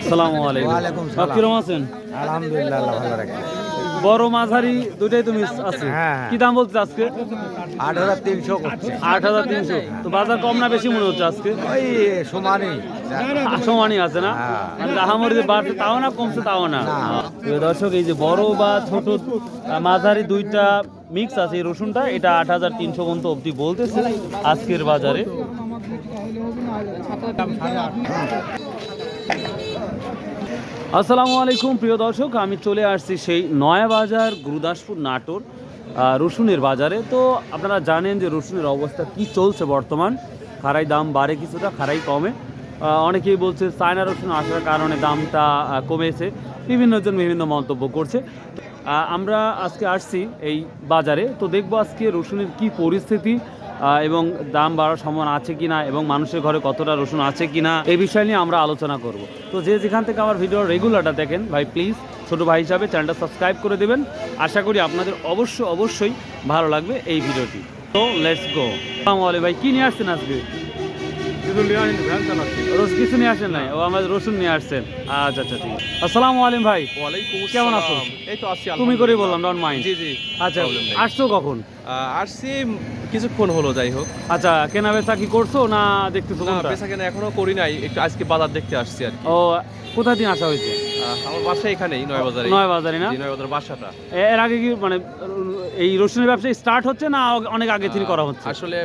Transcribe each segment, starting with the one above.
আসসালামু আলাইকুম। ওয়ালাইকুম বাপ, সালাম। কিরম আছেন? আলহামদুলিল্লাহ ভালো রাখে। বড় মাঝারি দুটাই তুমি আছে। হ্যাঁ। কি দাম বলছে আজকে? আট হাজার তিনশো আট হাজার তিনশো। তো বাজার কম না বেশি মনে হচ্ছে আজকে? ওই সমানই সমানই আছে না? হ্যাঁ। মানে যে বাড়ছে তাও না কমছে তাও না। দর্শক এই যে বড় বা ছোট মাঝারি দুইটা মিক্স আছে এই রসুনটা, এটা আট হাজার তিনশো পর্যন্ত অবধি বলতেছে আজকের বাজারে। আসসালামু আলাইকুম, প্রিয় দর্শক, আমি চলে আসছি সেই নয়া বাজার গুরুদাসপুর নাটোর রসুনের বাজারে। তো আপনারা জানেন যে রসুনের অবস্থা কি চলছে বর্তমান খারাই দাম বাড়ে কিছুটা খারাই কমে। অনেকেই বলছে চায়না রসুন আসার কারণে দামটা কমেছে বিভিন্নজন বিভিন্ন মন্তব্য করছে। আমরা আজকে আসছি এই বাজারে। তো দেখব আজকে রসুনের কি পরিস্থিতি এবং দাম বাড়ার সম্ভাবনা আছে কিনা, এবং মানুষের ঘরে কতটা রসুন আছে কিনা, এই বিষয় নিয়ে আমরা আলোচনা করব। তো যে যেখান থেকে আমার ভিডিও রেগুলারটা দেখেন, ভাই প্লিজ ছোট ভাই হিসাবে চ্যানেলটা সাবস্ক্রাইব করে দেবেন। আশা করি আপনাদের অবশ্য অবশ্যই ভালো লাগবে এই ভিডিওটি। তো লেটস গো আলাইকুম ভাই, কি নিয়ে আসছেন আজকে? কিছু নিয়ে আসেন নাই? ও আমাদের রসুন নিয়ে আসছেন। আচ্ছা আচ্ছা ঠিক আছে। আসসালামু আলাইকুম ভাই। ওয়ালাইকুম কেমন আছো? এই তো আছি তুমি করে বললাম ডন মাইন্ড জি জি আচ্ছা আসছো কখন? আসছি কিছুক্ষণ হলো যাই হোক। আচ্ছা কেনা বেচা কি করছ না দেখতেছো না বেচা কেনা এখনও করি নাই একটু আজকে বাজার দেখতে আসছি আর ও কোথা দিয়ে আসা হয়েছে? আমার বাসা এখানেই নয় বাজারে নয় বাজারে না নয় বাসাটা এর আগে কি মানে এই রসুনের ব্যবসা স্টার্ট হচ্ছে না অনেক আগে থেকে করা হচ্ছে? আসলে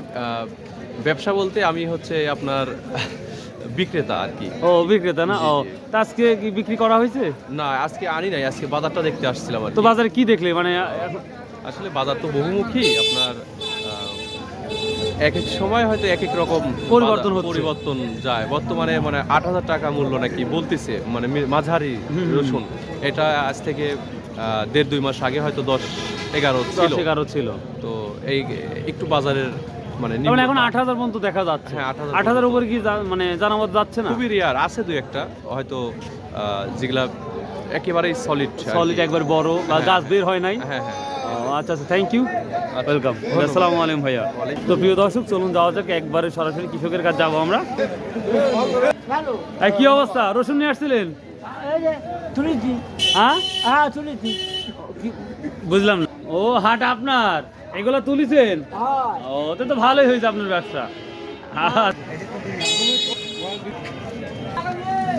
ব্যবসা বলতে আমি হচ্ছে আপনার বিক্রেতা আর কি। ও বিক্রেতা না? ও তা আজকে কি বিক্রি করা হয়েছে? না আজকে আনি নাই আজকে বাজারটা দেখতে আসছিলাম আর তো বাজারে কি দেখলে? মানে আসলে বাজার তো বহুমুখী আপনার এক এক সময় হয়তো এক এক রকম পরিবর্তন। পরিবর্তন যায়। বর্তমানে মানে আট হাজার টাকা মূল্য নাকি বলতেছে মানে মাঝারি। রসুন। এটা আজ থেকে দেড় দুই মাস আগে হয়তো দশ এগারো ছিল। এগারো ছিল। তো এই একটু বাজারের মানে মানে এখন আট হাজার পর্যন্ত দেখা যাচ্ছে। হ্যাঁ, 8,000 আট হাজার উপরে কি মানে জানামত যাচ্ছে না? খুবই রেয়ার আছে দুই একটা। হয়তো যেগুলা একেবারেই সলিড সলিড একবার বড় বা হ্যাঁ। গাছ বের হয় নাই। হ্যাঁ হ্যাঁ আচ্ছা আচ্ছা থ্যাংক ইউ ওয়েলকাম আসসালামু আলাইকুম ভাইয়া। তো প্রিয় দর্শক চলুন যাওয়া যাক একবারে সরাসরি কৃষকের কাছে যাব আমরা। এই, কি অবস্থা? রসুন নিয়ে আসছিলেন? হ্যাঁ? বুঝলাম না। ও হাট আপনার? এগুলো তুলিছেন? ওতে ও তো তো ভালোই হয়েছে আপনার ব্যবসা।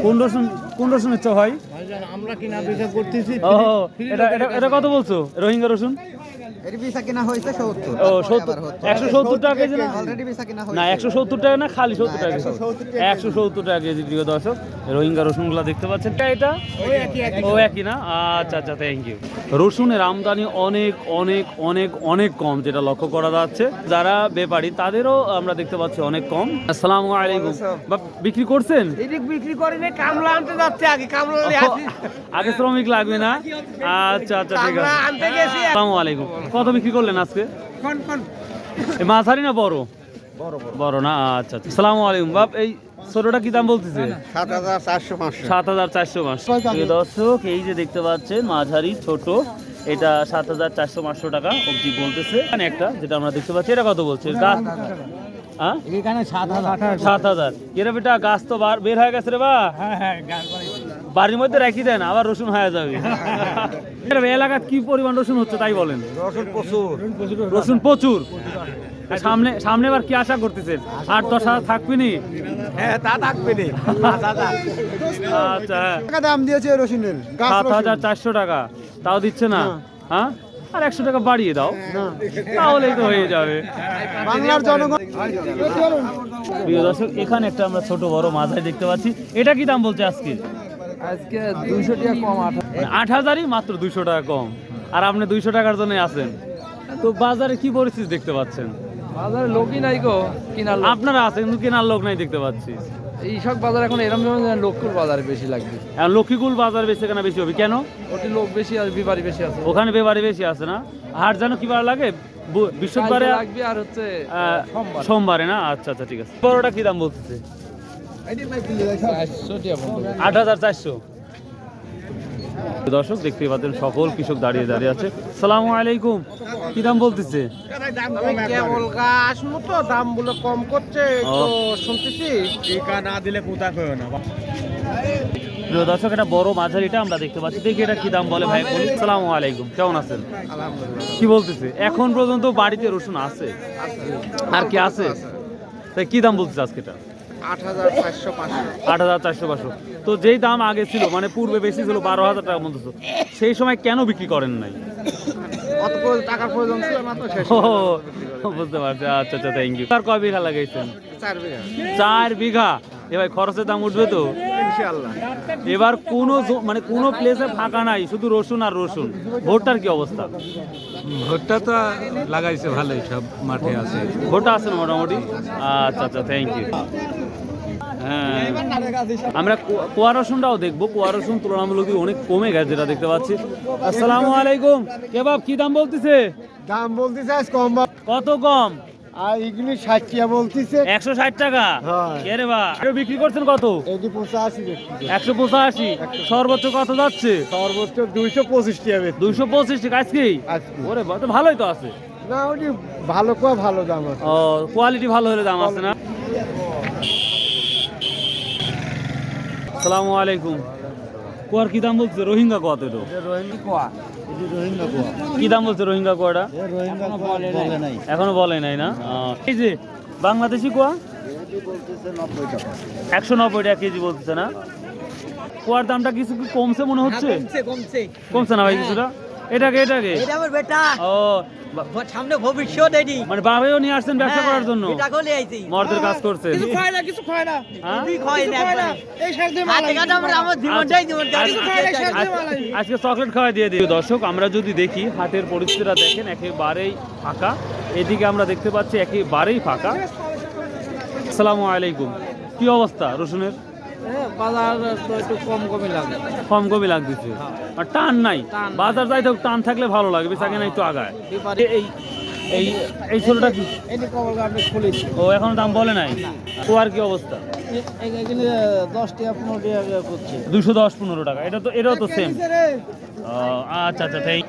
কোন রসুন কোন রসুন ইচ্ছা ভাই আমরা কিনা করতেছি এটা এটা এটা কত বলছো? রোহিঙ্গা রসুন? এর কিনা ও টাকা কেজি না? অলরেডি কিনা টাকা না খালি সত্তর টাকা কেজি। একশো সত্তর টাকা কেজি প্রিয় দর্শক। রোহিঙ্গা রসুনগুলো দেখতে পাচ্ছেন। এটা এটা? ও একই না? আচ্ছা আচ্ছা থ্যাংক ইউ রসুনের আমদানি অনেক অনেক অনেক অনেক কম যেটা লক্ষ্য করা যাচ্ছে। যারা ব্যাপারী তাদেরও আমরা দেখতে পাচ্ছি অনেক কম। আসসালামু আলাইকুম। বা বিক্রি করছেন? এদিক বিক্রি করে কামলা আনতে যাচ্ছে আগে কামলা আগে শ্রমিক লাগবে না? আচ্ছা আচ্ছা ঠিক আছে। আসসালামু আলাইকুম। কত বিক্রি করলেন আজকে? কোন কোন? এই মাঝারি না বড়? বড় না? আচ্ছা আচ্ছা। আসসালামু আলাইকুম। বাপ এই ছোটটা কি দাম বলতেছে? সাত হাজার চারশো পাঁচশো। সাত হাজার চারশো প্রিয় দর্শক এই যে দেখতে পাচ্ছেন মাঝারি ছোট এটা সাত হাজার চারশো পাঁচশো টাকা অবধি বলতেছে। এখানে একটা যেটা আমরা দেখতে পাচ্ছি এটা কত বলছে? হ্যাঁ সাত হাজার। এরা বেটা গাছ তো বার বের হয়ে গেছে রে বা। হ্যাঁ হ্যাঁ। বাড়ির মধ্যে রাখি দেন আবার রসুন হয়ে যাবে। এরা এলাকার কি পরিমাণ রসুন হচ্ছে তাই বলেন? রসুন প্রচুর। রসুন প্রচুর। সামনে সামনে এবার কি আশা করতেছেন? আট দশ হাজার থাকবি নি? হ্যাঁ তা থাকবে নি। আচ্ছা হ্যাঁ। দাম দিয়েছে রসুনের সাত হাজার চারশো টাকা। তাও দিচ্ছে না? হ্যাঁ? আর একশো টাকা বাড়িয়ে দাও। তাহলেই তো হয়ে যাবে। বাংলার জনগণ প্রিয় দর্শক এখানে একটা আমরা ছোট বড় মাথায় দেখতে পাচ্ছি। এটা কি দাম বলছে আজকে? আজকে দুইশো টাকা কম আট মানে হাজারই মাত্র দুইশো টাকা কম। আর আপনি দুইশো টাকার জন্য আছেন। তো বাজারে কি পরিস্থিতি দেখতে পাচ্ছেন? বাজারে লোকই নাই গো কিনার লোক। আপনারা আছেন কিন্তু কেনার লোক নাই দেখতে পাচ্ছি। এইসব বাজার এখন এরকম লোককুর বাজারে বেশি লাগবে। এখন লক্ষ্মীকুল বাজার বেশি কেনা বেশি হবে। কেন? ওটি লোক বেশি আর বিবারি বেশি আছে। ওখানে বেবারে বেশি আছে না? হাট যেন কি বার লাগে? বৃহস্পতিবারে লাগবে আর হচ্ছে সোমবার। না? আচ্ছা আচ্ছা ঠিক আছে। বড়টা কি দাম বলতেছে। আট হাজার চারশো। দর্শক দেখতে পাচ্ছেন, সকল কৃষক দাঁড়িয়ে দাঁড়িয়ে আছে। সালামু আলাইকুম। কি দাম বলতেছে? দর্শক, এটা বড় মাঝারিটা আমরা দেখতে পাচ্ছি। দেখি এটা কি দাম বলে ভাই বলি সালামু আলাইকুম, কেমন আছেন? কি বলতেছে? এখন পর্যন্ত বাড়িতে রসুন আছে। আর কি আছে? তাই কি দাম বলতেছে আজকে এটা? আট হাজার চারশো পাঁচশো। তো যেই দাম আগে ছিল মানে পূর্বে বেশি ছিল বারো হাজার টাকা মতো সেই সময় কেন বিক্রি করেন নাই? টাকার প্রয়োজন ছিল না তো ও বুঝতে পারছি। আচ্ছা আচ্ছা থ্যাংক ইউ আর কয় বিঘা লাগাইছেন? চার বিঘা। চার বিঘা? এ ভাই খরচের দাম উঠবে তো? এবার কোনো মানে কোনো প্লেসে ফাঁকা নাই শুধু রসুন আর রসুন। ভোটটার কি অবস্থা? ভোটটা তো লাগাইছে ভালোই সব মাঠে আছে। ভোটটা আছে মোটামুটি? আচ্ছা আচ্ছা থ্যাংক ইউ আমরা কো- কোয়া রসুনটাও দেখব। কোয়া রসুন তুলনামূলক অনেক কমে গেছে যেটা দেখতে পাচ্ছি। আসসালামু আলাইকুম। কেবাব কি দাম বলতেছে? দাম বলতেছে কম কত কম? আর এগুলি ষাট টাকা বলতেছে। একশো ষাট টাকা? হ্যাঁ। বা? বিক্রি করছেন কত? এটি পঁচাশি একশো পঁচাশি। সর্বোচ্চ কত যাচ্ছে? সর্বোচ্চ দুইশো পঁচিশ টাকা দুইশো পঁচিশ টাকা। আজকেই ওরে ভালোই তো আছে। না ওটি ভালো কোয়া ভালো দাম আছে। ও কোয়ালিটি ভালো হলে দাম আছে না? আসসালামু আলাইকুম। কোয়ার কি দাম বলছে? রোহিঙ্গা কোয়া তো এটা? রোহিঙ্গা কোয়া। এটি রোহিঙ্গা কোয়া। কি দাম বলছে রোহিঙ্গা কোয়াটা? রোহিঙ্গা কোয়া বলে নাই। এখনও বলে নাই না? এই যে বাংলাদেশি কোয়া? একশো নব্বই টাকা কেজি বলতেছে না? কোয়ার দামটা কিছু কি কমছে মনে হচ্ছে? কমছে কমছে। কমছে না ভাই কিছুটা? এটাকে এটাকে? এটা আমার বেটা। ও সামনে ভবিষ্যৎ এটি। মানে বাবাও নিয়ে আসছেন ব্যবসা হ্যাঁ, করার জন্য? এটা করলে আইছি। মর্দের কাজ করছেন খায় না কিছু খায় না। হ্যাঁ? কিছুই খাই না এই শাক দিয়ে কাটা আমরা আমার জীবনটাই জীবন আজ- আজ- আজকে চকলেট খাওয়াই দিয়ে দিই দর্শক আমরা যদি দেখি হাটের পরিস্থিতিটা দেখেন একেবারেই ফাঁকা। এদিকে আমরা দেখতে পাচ্ছি একেবারেই ফাঁকা। আসসালামু আলাইকুম। কি অবস্থা রসুনের? বাজার তো একটু কম কমই লাগে। কম কমই লাগতেছে। আর টান নাই। বাজার যাই হোক টান থাকলে ভালো লাগে বেচাকে না একটু আগায়। এই এই এই ছোটটা কি? ও এখনও দাম বলে নাই? ও আর কি অবস্থা? দুশো দশ পনেরো টাকা। এটা তো এটাও তো সেম আচ্ছা আচ্ছা থ্যাংক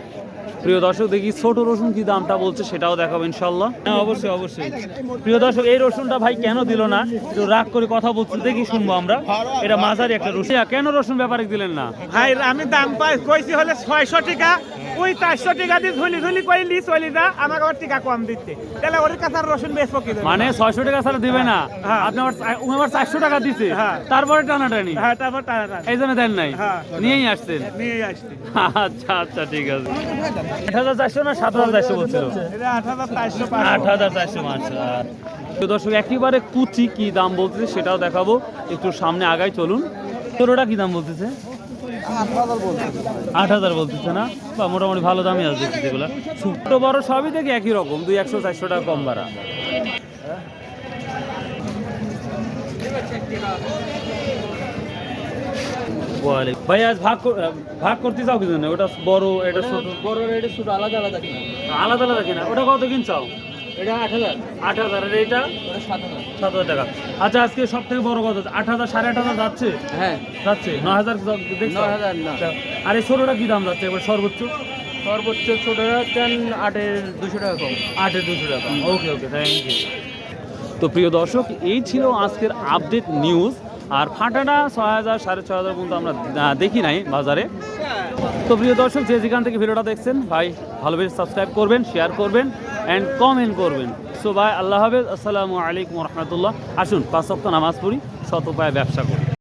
প্রিয় দর্শক, দেখি ছোট রসুন কি দামটা বলছে সেটাও দেখাবো ইনশাল্লাহ। হ্যাঁ অবশ্যই অবশ্যই। প্রিয় দর্শক, এই রসুনটা ভাই কেন দিল না? একটু রাগ করে কথা বলছে, দেখি শুনব আমরা। এটা মাঝারি একটা রসুন। কেন রসুন ব্যাপারে দিলেন না? ভাই, আমি দাম পাই, কইছি হলে ছয়শো টাকা। ওই চারশো টাকা দিয়ে ধুলি ধুলি কইলি চলি যা আমাকে আবার টাকা কম দিচ্ছে তাহলে ওর কাছে আর রসুন বেচবো কি জন্য? মানে ছয়শো টাকা ছাড়া দিবে না। হ্যাঁ। আপনি আমার চারশো টাকা দিছে। হ্যাঁ। তারপরে টানাটানি। হ্যাঁ তারপর টাকা এই জন্য দেন নাই। হ্যাঁ। নিয়েই আসছেন। নিয়ে আসছি। আচ্ছা আচ্ছা ঠিক আছে। আট হাজার চারশো না সাত হাজার চারশো বলছিল? আট হাজার চারশো আট হাজার চারশো তো দর্শক একেবারে কুচি কি দাম বলতেছে সেটাও দেখাবো। একটু সামনে আগাই চলুন। তোরোটা কি দাম বলতেছে? আট হাজার বলতেছে না? বা মোটামুটি ভালো দামই আছে দেখছি যেগুলো ছোট বড় সবই দেখি একই রকম দুই একশো চারশো টাকা কম ভাড়া। ভাই আজ ভাগ কর- ভাগ করতে চাও কি জন্য? ওটা বড় এটা ছোট? বড় রেটে শুধু আলাদা আলাদা কিনা। আলাদা আলাদা কিনা? ওটা কত কিনছাও এটা আট হাজার। আট হাজার আর সাত হাজার। টাকা। আচ্ছা আজকে সব থেকে বড় কথা আট হাজার সাড়ে আট হাজার যাচ্ছে? হ্যাঁ। যাচ্ছে? নয় হাজার নয় হাজার না। আচ্ছা, আর এই ছোটোটা কি দাম যাচ্ছে এবার সর্বোচ্চ? সর্বোচ্চ আটের দুশো টাকা কম। আটের দুশো টাকা। ওকে ওকে থ্যাংক ইউ তো প্রিয় দর্শক এই ছিল আজকের আপডেট নিউজ আর ফাটাটা ছয় হাজার সাড়ে ছয় হাজার পর্যন্ত আমরা দেখি নাই বাজারে। তো প্রিয় দর্শক যে যেখান থেকে ভিডিওটা দেখছেন ভাই ভালোবেসে সাবস্ক্রাইব করবেন শেয়ার করবেন। অ্যান্ড কমেন্ট করবেন। সো ভাই, আল্লাহ হাফেজ, আসসালামু আলাইকুম রহমতুল্লাহ। আসুন, পাঁচ সপ্তাহ নামাজ পড়ি, শত উপায় ব্যবসা করি।